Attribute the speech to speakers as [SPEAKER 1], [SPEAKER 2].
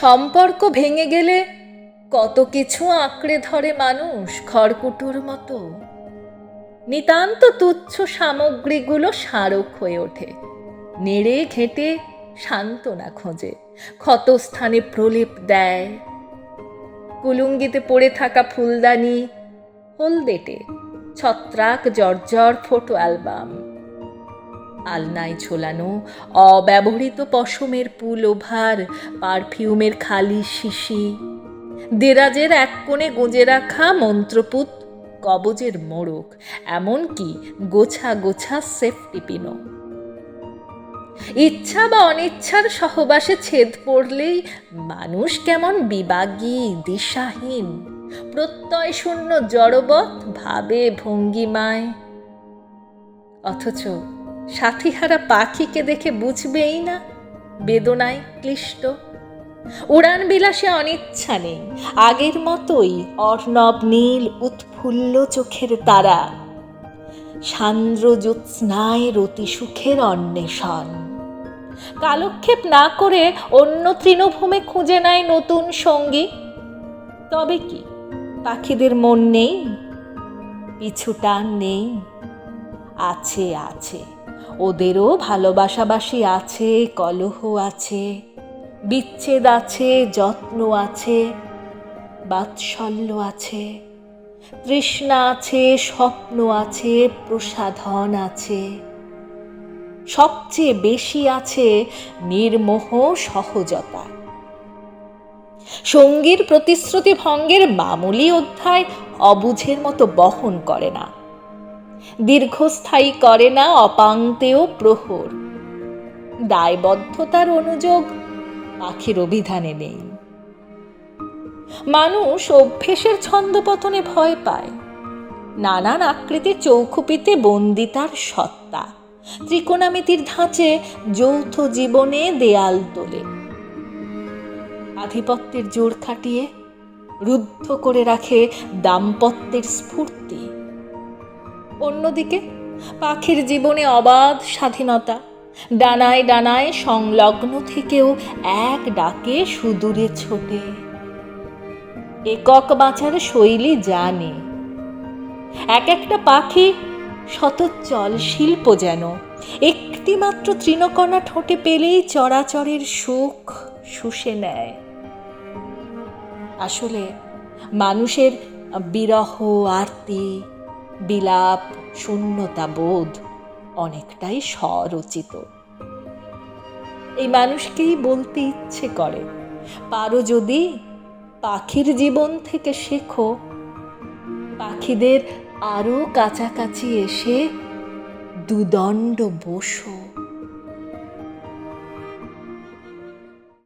[SPEAKER 1] সম্পর্ক ভেঙে গেলে কত কিছু আঁকড়ে ধরে মানুষ খড়কুটোর মতো। নিতান্ত তুচ্ছ সামগ্রীগুলো স্মারক হয়ে ওঠে, নেড়ে ঘেঁটে সান্ত্বনা খোঁজে, ক্ষতস্থানে প্রলেপ দেয়। কুলুঙ্গিতে পড়ে থাকা ফুলদানি, হলদেটে ছত্রাক জর্জর ফটো অ্যালবাম। আলনায় ঝোলানো, অব্যবহৃত পশমের পুল ওভার, পারফিউমের খালি শিশি। দেরাজের এক কোণে গুঁজে রাখা মন্ত্রপুত, কবজের মোড়ক, এমনকি গোছা গোছা সেফটি পিনো ইচ্ছা বা অনিচ্ছার সহবাসে ছেদ পড়লেই মানুষ কেমন বিবাগী, দিশাহীন। প্রত্যয় শূন্য জড়বৎ ভাবে ভঙ্গিমায়। অথচ সাথীহারা পাখিকে দেখে বুঝবেই না। বেদনায় ক্লিষ্ট। উড়ান বিলাসে অনিচ্ছা নেই। আগের মতোই অর্ণব নীল উৎফুল্ল চোখের তারা। সান্দ্র জ্যোৎস্নায় রতি সুখের অন্বেষণ। কালক্ষেপ না করে অন্য তৃণভূমে খুঁজে নেয় নতুন সঙ্গী। তবে কি, পাখিদের মন নেই? পিছু টান নেই। আছে আছে। ওদেরও ভালোবাসাবাসি আছে, কলহ আছে, বিচ্ছেদ আছে, যত্ন আছে, বাৎসল্য আছে, তৃষ্ণা আছে, স্বপ্ন আছে, প্রসাধন আছে। সবচেয়ে বেশি আছে নির্মোহ সহজতা। সঙ্গীর প্রতিশ্রুতি ভঙ্গের মামুলি অধ্যায় অবুঝের মতো বহন করে না। দীর্ঘস্থায়ী করে না অপাঙ্তেও প্রহর। দায়বদ্ধতার অনুযোগ পাখির অভিধানে নেই। মানুষ অভ্যেসের ছন্দপতনে ভয় পায়। নানান আকৃতির চৌখুপিতে বন্দিতার সত্তা। ত্রিকোণামিতির ধাঁচে যৌথ জীবনে দেয়াল তোলে। আধিপত্যের জোর খাটিয়ে রুদ্ধ করে রাখে দাম্পত্যের স্ফূর্তি অন্যদিকে, পাখির জীবনে অবাধ স্বাধীনতা। ডানায় ডানায় সংলগ্ন থেকেও এক ডাকে সুদূরে ছোটে। একক বাঁচার শৈলী জানে। এক একটা পাখি শতচল শিল্প যেন। একটি মাত্র তৃণকণা ঠোঁটে পেলেই চরাচরের সুখ শুষে নেয়। আসলে মানুষের বিরহ, আরতি বিলাপ, শূন্যতা বোধ অনেকটাই স্বরচিত। এই মানুষকেই বলতে ইচ্ছে করে, পারো যদি পাখির জীবন থেকে শেখো। পাখিদের আরও কাছাকাছি এসে দুদণ্ড বসো।